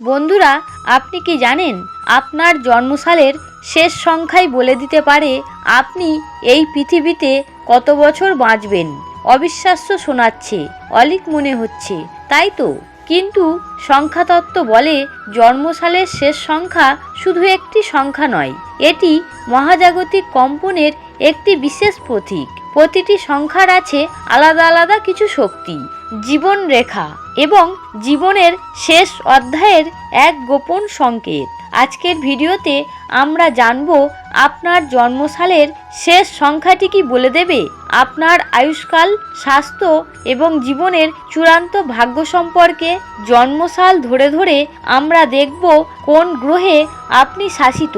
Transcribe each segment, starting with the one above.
বন্ধুরা, আপনি কি জানেন আপনার জন্মসালের শেষ সংখ্যাই বলে দিতে পারে আপনি এই পৃথিবীতে কত বছর বাঁচবেন? অবিশ্বাস্য শোনাচ্ছে, অলিক মনে হচ্ছে, তাই তো? কিন্তু সংখ্যাতত্ত্ব বলে জন্মসালের শেষ সংখ্যা শুধু একটি সংখ্যা নয়, এটি মহাজাগতিক কম্পনের একটি বিশেষ প্রতীক। প্রতিটি সংখ্যার আছে আলাদা আলাদা কিছু শক্তি, জীবন রেখা এবং জীবনের শেষ অধ্যায়ের এক গোপন সংকেত। আজকের ভিডিওতে আমরা জানব আপনার জন্মসালের শেষ সংখ্যাটি কি বলে দেবে, আপনার আয়ুষ্কাল, স্বাস্থ্য এবং জীবনের চূড়ান্ত ভাগ্য সম্পর্কে জন্মসাল ধরে ধরে আমরা দেখব কোন গ্রহে আপনি শাসিত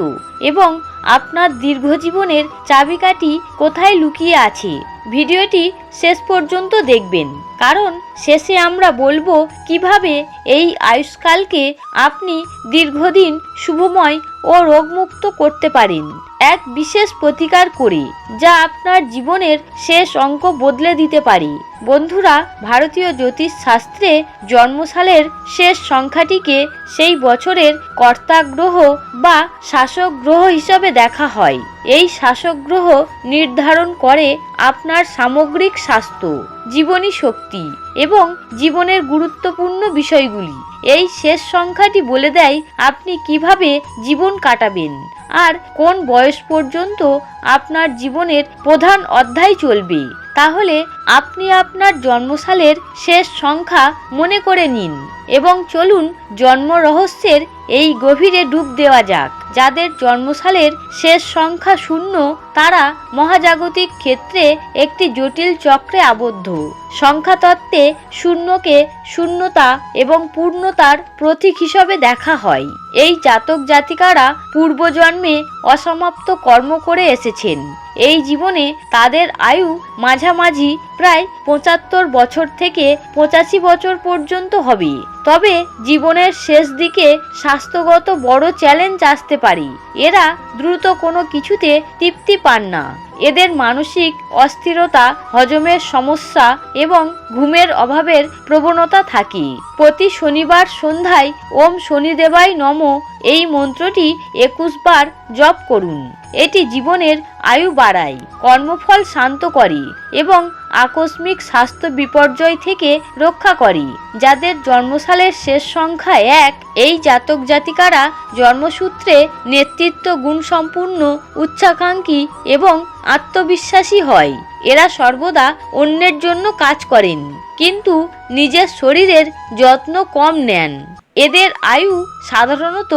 এবং আপনার দীর্ঘ জীবনের চাবিকাঠি কোথায় লুকিয়ে আছে? ভিডিওটি শেষ পর্যন্ত দেখবেন। কারণ শেষে আমরা বলব কীভাবে এই আয়ুষ্কালকে আপনি দীর্ঘদিন শুভময় ও রোগমুক্ত করতে পারেন। এক বিশেষ প্রতিকার করে, যা আপনার জীবনের শেষ অঙ্ক বদলে দিতে পারে। বন্ধুরা, ভারতীয় জ্যোতিষ শাস্ত্রে জন্মসালের শেষ সংখ্যাটিকে সেই বছরের কর্তা গ্রহ বা শাসক গ্রহ হিসাবে দেখা হয়। এই শাসক গ্রহ নির্ধারণ করে আপনার সামগ্রিক স্বাস্থ্য, জীবনী শক্তি এবং জীবনের গুরুত্বপূর্ণ বিষয়গুলি। এই শেষ সংখ্যাটি বলে দেয় আপনি কীভাবে জীবন কাটাবেন আর কোন বয়স পর্যন্ত আপনার জীবনের প্রধান অধ্যায় চলবে। তাহলে আপনি আপনার জন্মসালের শেষ সংখ্যা মনে করে নিন এবং চলুন জন্ম রহস্যের এই গভীরে ডুব দেওয়া যাক। যাদের জন্মসালের শেষ সংখ্যা শূন্য, তারা মহাজাগতিক ক্ষেত্রে একটি জটিল চক্রে আবদ্ধ। সংখ্যাতত্ত্বে শূন্যকে শূন্যতা এবং পূর্ণতার প্রতীক হিসাবে দেখা হয়। এই জাতক জাতিকারা পূর্বজন্মে অসমাপ্ত কর্ম করে এসেছেন। এই জীবনে তাদের আয়ু মাঝামাঝি প্রায় পঁচাত্তর বছর থেকে পঁচাশি বছর পর্যন্ত হবে। তবে জীবনের শেষ দিকে স্বাস্থ্যগত বড় চ্যালেঞ্জ আসতে পারে। এরা দ্রুত কোনো কিছুতে তৃপ্তি পান না। এদের মানসিক অস্থিরতা, হজমের সমস্যা এবং ঘুমের অভাবের প্রবণতা থাকে। প্রতি শনিবার সন্ধ্যায় ওম শনিদেবাই নম এই মন্ত্রটি একুশ বার জপ করুন। এটি জীবনের আয়ু বাড়ায়, কর্মফল শান্ত করে এবং আকস্মিক স্বাস্থ্য বিপর্যয় থেকে রক্ষা করে। যাদের জন্মসালের শেষ সংখ্যা এক, এই জাতক জাতিকারা জন্মসূত্রে নেতৃত্ব গুণসম্পূর্ণ উচ্চাকাঙ্ক্ষী এবং আত্মবিশ্বাসী হয়। এরা সর্বদা অন্যের জন্য কাজ করেন, কিন্তু নিজের শরীরের যত্ন কম নেন। এদের আয়ু সাধারণত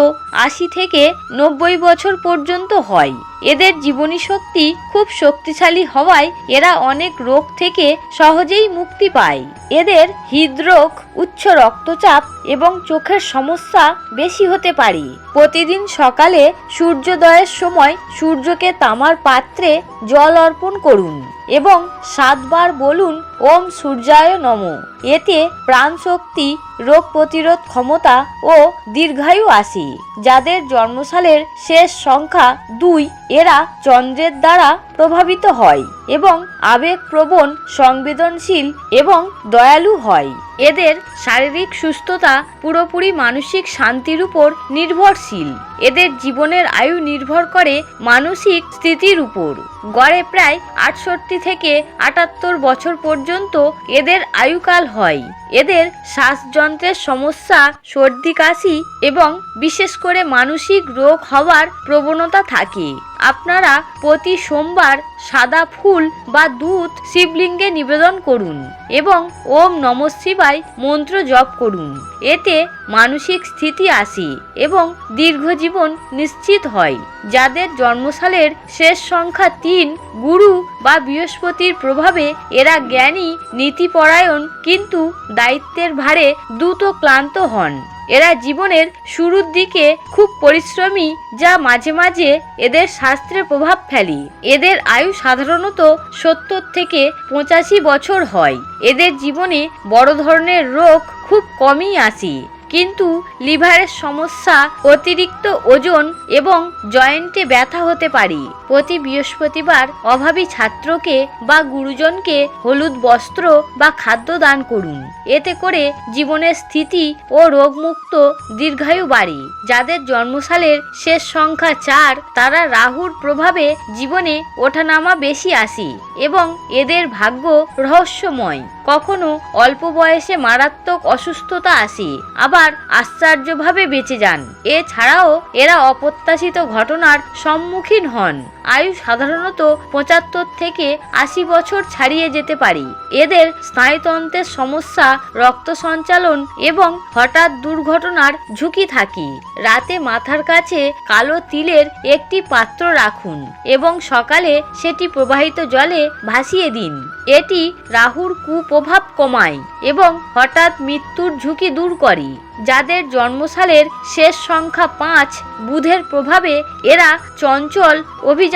আশি থেকে নব্বই বছর পর্যন্ত হয়। এদের জীবনী শক্তি খুব শক্তিশালী হওয়ায় এরা অনেক রোগ থেকে সহজেই মুক্তি পায়। এদের হৃদরোগ, উচ্চ রক্তচাপ এবং চোখের সমস্যা বেশি হতে পারে। প্রতিদিন সকালে সূর্যোদয়ের সময় সূর্যকে তামার পাত্রে জল অর্পণ করুন এবং সাতবার বলুন, ওম সূর্যায় নম। এতে প্রাণশক্তি, রোগ প্রতিরোধ ক্ষমতা ও দীর্ঘায়ু আসে, যাদের জন্মসালের শেষ সংখ্যা দুই এরা চন্দ্রের দ্বারা প্রভাবিত হয় এবং আবেগপ্রবণ, সংবেদনশীল এবং দয়ালু হয়। এদের শারীরিক সুস্থতা পুরোপুরি মানসিক শান্তির উপর নির্ভরশীল। এদের জীবনের আয়ু নির্ভর করে মানসিক স্থিতির উপর। গড়ে প্রায় আটষট্টি থেকে আটাত্তর বছর পর্যন্ত এদের আয়ুকাল হয়। এদের শ্বাসযন্ত্রের সমস্যা, সর্দি, কাশি এবং বিশেষ করে মানসিক রোগ হওয়ার প্রবণতা থাকে। আপনারা প্রতি সোমবার اور সাদা ফুল বা দুধ শিবলিঙ্গে নিবেদন করুন এবং ওম নম শিবায় মন্ত্র জপ করুন। এতে মানসিক স্থিতি আসে এবং দীর্ঘজীবন নিশ্চিত হয়। যাদের জন্মসালের শেষ সংখ্যা তিন, গুরু বা বৃহস্পতির প্রভাবে এরা জ্ঞানী, নীতিপরায়ণ কিন্তু দায়িত্বের ভারে দ্রুত ক্লান্ত হন। এরা জীবনের শুরুর দিকে খুব পরিশ্রমী যা মাঝে মাঝে এদের শাস্ত্রে প্রভাব ফেলে। এদের আয়ু সাধারণত সত্তর থেকে পঁচাশি বছর হয়। এদের জীবনে বড় ধরনের রোগ খুব কমই আসে। কিন্তু লিভারের সমস্যা, অতিরিক্ত ওজন এবং জয়েন্টে ব্যথা হতে পারে। প্রতি বৃহস্পতিবার অভাবী ছাত্রকে বা গুরুজনকে হলুদ বস্ত্র বা খাদ্য দান করুন। এতে করে জীবনের স্থিতি ও রোগমুক্ত দীর্ঘায়ু বাড়ে। যাদের জন্মসালের শেষ সংখ্যা চার, তারা রাহুর প্রভাবে জীবনে ওঠানামা বেশি আসে এবং এদের ভাগ্য রহস্যময়। কখনো অল্প বয়সে মারাত্মক অসুস্থতা আসে, আবার আশ্চর্যভাবে বেঁচে যান। এছাড়াও এরা অপ্রত্যাশিত ঘটনার সম্মুখীন হন। আয়ু সাধারণত পঁচাত্তর থেকে আশি বছর ছাড়িয়ে যেতে পারে। এদের স্নায়ুতন্ত্রের সমস্যা, রক্ত সঞ্চালন এবং হঠাৎ দুর্ঘটনার ঝুঁকি থাকে। রাতে মাথার কাছে কালো তিলের একটি পাত্র রাখুন এবং সকালে সেটি প্রবাহিত জলে ভাসিয়ে দিন। এটি রাহুর কুপ্রভাব কমায় এবং হঠাৎ মৃত্যুর ঝুঁকি দূর করে। যাদের জন্মসালের শেষ সংখ্যা পাঁচ, বুধের প্রভাবে এরা চঞ্চল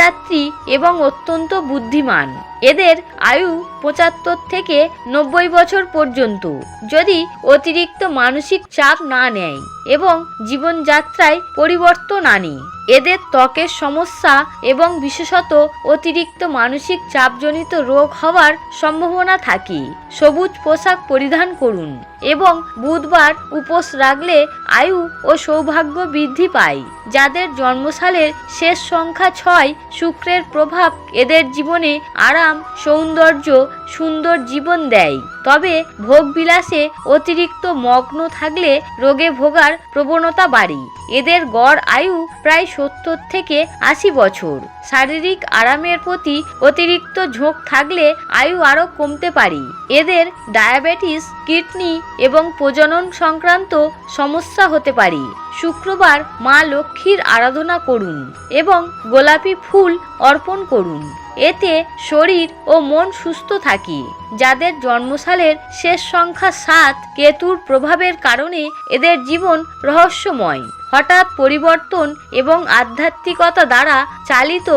অভিযাত্রী এবং অত্যন্ত বুদ্ধিমান। এদের আয়ু পঁচাত্তর থেকে নব্বই বছর পর্যন্ত, যদি অতিরিক্ত মানসিক চাপ না নেয় এবং জীবনযাত্রায় পরিবর্তন আনে। এদের ত্বকের সমস্যা এবং বিশেষত অতিরিক্ত মানসিক চাপজনিত রোগ হওয়ার সম্ভাবনা থাকে। সবুজ পোশাক পরিধান করুন এবং বুধবার উপোস রাখলে আয়ু ও সৌভাগ্য বৃদ্ধি পায়। যাদের জন্মসালের শেষ সংখ্যা ছয়, শুক্রের প্রভাব এদের জীবনে আরাম সৌন্দর্য, সুন্দর জীবন দেয়। তবে ভোগবিলাসে অতিরিক্ত মগ্ন থাকলে রোগে ভোগার প্রবণতা বাড়ে। এদের গড় আয়ু প্রায় সত্তর থেকে আশি বছর। শারীরিক আরামের প্রতি অতিরিক্ত ঝোঁক থাকলে আয়ু আরও কমতে পারে। এদের ডায়াবেটিস, কিডনি এবং প্রজনন সংক্রান্ত সমস্যা হতে পারে। শুক্রবার মা লক্ষ্মীর আরাধনা করুন এবং গোলাপি ফুল অর্পণ করুন। এতে শরীর ও মন সুস্থ থাকি, যাদের জন্মসালের শেষ সংখ্যা সাত কেতুর প্রভাবের কারণে এদের জীবন রহস্যময়। হঠাৎ পরিবর্তন এবং আধ্যাত্মিকতা দ্বারা চালিত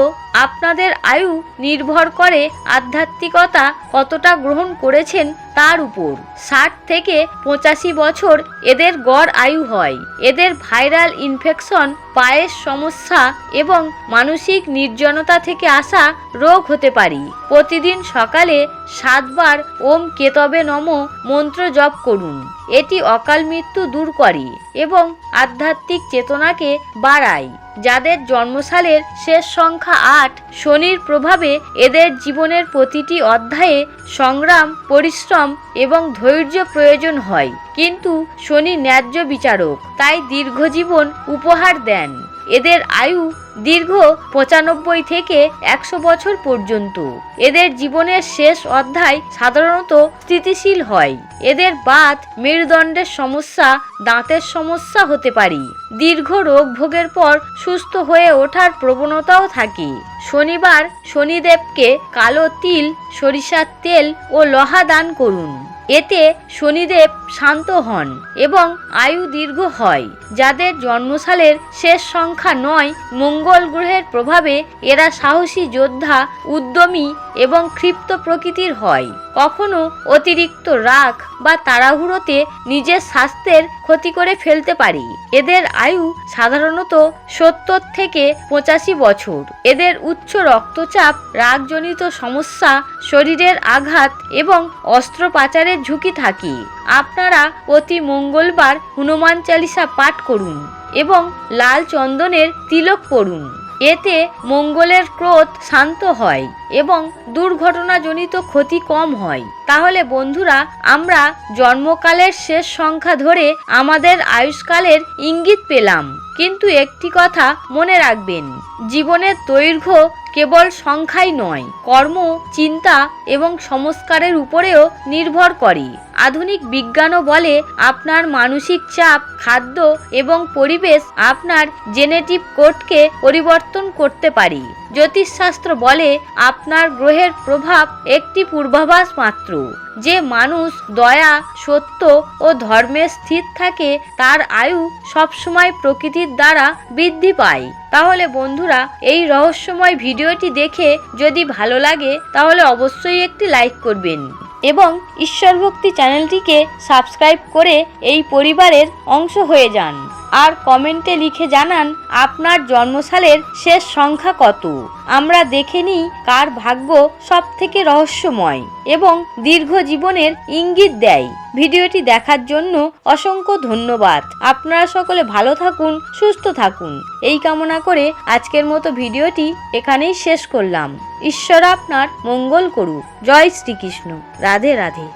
আপনাদের আয়ু নির্ভর করে আধ্যাত্মিকতা কতটা গ্রহণ করেছেন তার উপর। ষাট থেকে পঁচাশি বছর এদের গড় আয়ু হয়। এদের ভাইরাল ইনফেকশন, পায়ের সমস্যা এবং মানসিক নির্জনতা থেকে আসা রোগ হতে পারে। প্রতিদিন সকালে সাতবার ওম কেতবে নম মন্ত্র জপ করুন। এটি অকাল মৃত্যু দূর করে এবং আধ্যাত্মিক চেতনাকে বাড়ায়, যাদের জন্মসালের শেষ সংখ্যা আট শনির প্রভাবে এদের জীবনের প্রতিটি অধ্যায়ে সংগ্রাম, পরিশ্রম এবং ধৈর্য প্রয়োজন হয়। কিন্তু শনি ন্যায্য বিচারক, তাই দীর্ঘজীবন উপহার দেন। এদের আয়ু দীর্ঘ পঁচানব্বই থেকে একশো বছর পর্যন্ত। এদের জীবনের শেষ অধ্যায় সাধারণত স্থিতিশীল হয়। এদের বাত মেরুদণ্ডের সমস্যা, দাঁতের সমস্যা হতে পারে। দীর্ঘ রোগ ভোগের পর সুস্থ হয়ে ওঠার প্রবণতাও থাকে। শনিবার শনিদেবকে কালো তিল, সরিষার তেল ও লোহা দান করুন। এতে শনিদেব শান্ত হন এবং আয়ু দীর্ঘ হয়, যাদের জন্মসালের শেষ সংখ্যা নয়। মঙ্গল গ্রহের প্রভাবে এরা সাহসী যোদ্ধা, উদ্যমী এবং ক্ষিপ্ত প্রকৃতির হয়। কখনো অতিরিক্ত রাগ বা তাড়াহুড়োতে নিজের স্বাস্থ্যের ক্ষতি করে ফেলতে পারে। এদের আয়ু সাধারণত সত্তর থেকে পঁচাশি বছর। এদের উচ্চ রক্তচাপ, রাগজনিত সমস্যা, শরীরের আঘাত এবং অস্ত্রোপাচারের ঝুঁকি থাকে। আপনারা প্রতি মঙ্গলবার হনুমান চালিসা পাঠ করুন এবং লাল চন্দনের তিলক পড়ুন। এতে মঙ্গলের ক্রোধ শান্ত হয় এবং দুর্ঘটনাজনিত ক্ষতি কম হয়। তাহলে বন্ধুরা, আমরা জন্মকালের শেষ সংখ্যা ধরে আমাদের আয়ুষ্কালের ইঙ্গিত পেলাম। কিন্তু একটি কথা মনে রাখবেন, জীবনের দৈর্ঘ্য কেবল সংখ্যাই নয়, কর্ম, চিন্তা এবং সংস্কারের উপরেও নির্ভর করে। আধুনিক বিজ্ঞানও বলে, আপনার মানসিক চাপ, খাদ্য এবং পরিবেশ আপনার জেনেটিভ কোডকে পরিবর্তন করতে পারে। জ্যোতিষশাস্ত্র বলে, আপনার গ্রহের প্রভাব একটি পূর্বাভাস মাত্র। যে মানুষ দয়া, সত্য ও ধর্মে স্থির থাকে, তার আয়ু সবসময় প্রকৃতির দ্বারা বৃদ্ধি পায়। তাহলে বন্ধুরা, এই রহস্যময় ভিডিওটি দেখে যদি ভালো লাগে, তাহলে অবশ্যই একটি লাইক করবেন। এবং ঈশ্বরভক্তি চ্যানেলটিকে সাবস্ক্রাইব করে এই পরিবারের অংশ হয়ে যান। আর কমেন্টে লিখে জানান আপনার জন্মসালের শেষ সংখ্যা কত। আমরা দেখে নিই কার ভাগ্য সব থেকে রহস্যময় এবং দীর্ঘ জীবনের ইঙ্গিত দেয়। ভিডিওটি দেখার জন্য অসংখ্য ধন্যবাদ। আপনারা সকলে ভালো থাকুন, সুস্থ থাকুন। এই কামনা করে আজকের মতো ভিডিওটি এখানেই শেষ করলাম। ঈশ্বর আপনার মঙ্গল করুক। জয় শ্রীকৃষ্ণ। রাধে রাধে।